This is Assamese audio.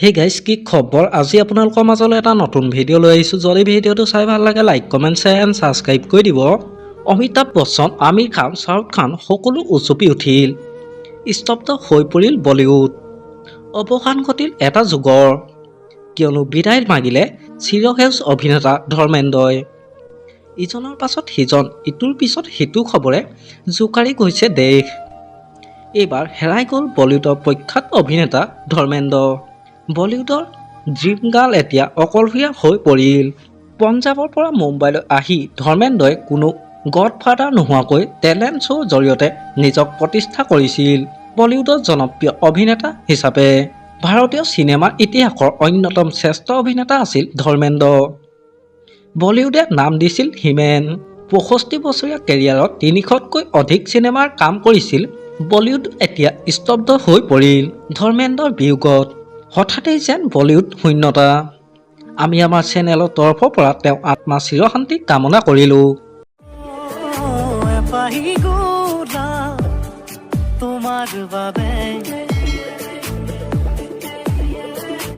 সেই গাইজ কি খবৰ? আজি আপোনালোকৰ মাজলৈ এটা নতুন ভিডিঅ' লৈ আহিছোঁ। যদি ভিডিঅ'টো চাই ভাল লাগে like comment share and subscribe কৰি দিব। অমিতাভ বচ্চন আমিৰ খান শ্বাহৰুখ খান সকলো উচপি উঠিল। স্তব্ধ হৈ পৰিল বলিউড। অৱসান ঘটিল এটা যুগৰ। কিয়নো বিদায় মাগিলে চিৰসেউজ অভিনেতা ধৰ্মেন্দ্ৰই। ইজনৰ পাছত সিজন ইটোৰ পিছত সিটো খবৰে জোকাৰি গৈছে দেশ। এইবাৰ হেৰাই গ'ল বলিউডৰ প্ৰখ্যাত অভিনেতা ধৰ্মেন্দ্ৰ। বলিউডৰ ড্ৰিম গাৰ্ল এতিয়া অকলশৰীয়া হৈ পৰিল। পঞ্জাৱৰ পৰা মুম্বাইলৈ আহি ধৰ্মেন্দ্ৰই কোনো গডফাদাৰ নোহোৱাকৈ টেলেণ্ট শ্ব'ৰ জৰিয়তে নিজক প্ৰতিষ্ঠা কৰিছিল। বলিউডৰ জনপ্ৰিয় অভিনেতা হিচাপে ভাৰতীয় চিনেমাৰ ইতিহাসৰ অন্যতম শ্ৰেষ্ঠ অভিনেতা আছিল ধৰ্মেন্দ্ৰ। বলিউডে নাম দিছিল হিমেন। পঁয়ষষ্ঠি বছৰীয়া কেৰিয়াৰত তিনিশতকৈ অধিক চিনেমাৰ কাম কৰিছিল। বলিউড এতিয়া স্তব্ধ হৈ পৰিল ধৰ্মেন্দ্ৰৰ বিয়োগত। হঠাতেই যেন বলিউড শূন্যতা। আমি আমাৰ চেনেলৰ তৰফৰ পৰা তেওঁ আত্মা চিৰশান্তি কামনা কৰিলোঁ। তোমাৰ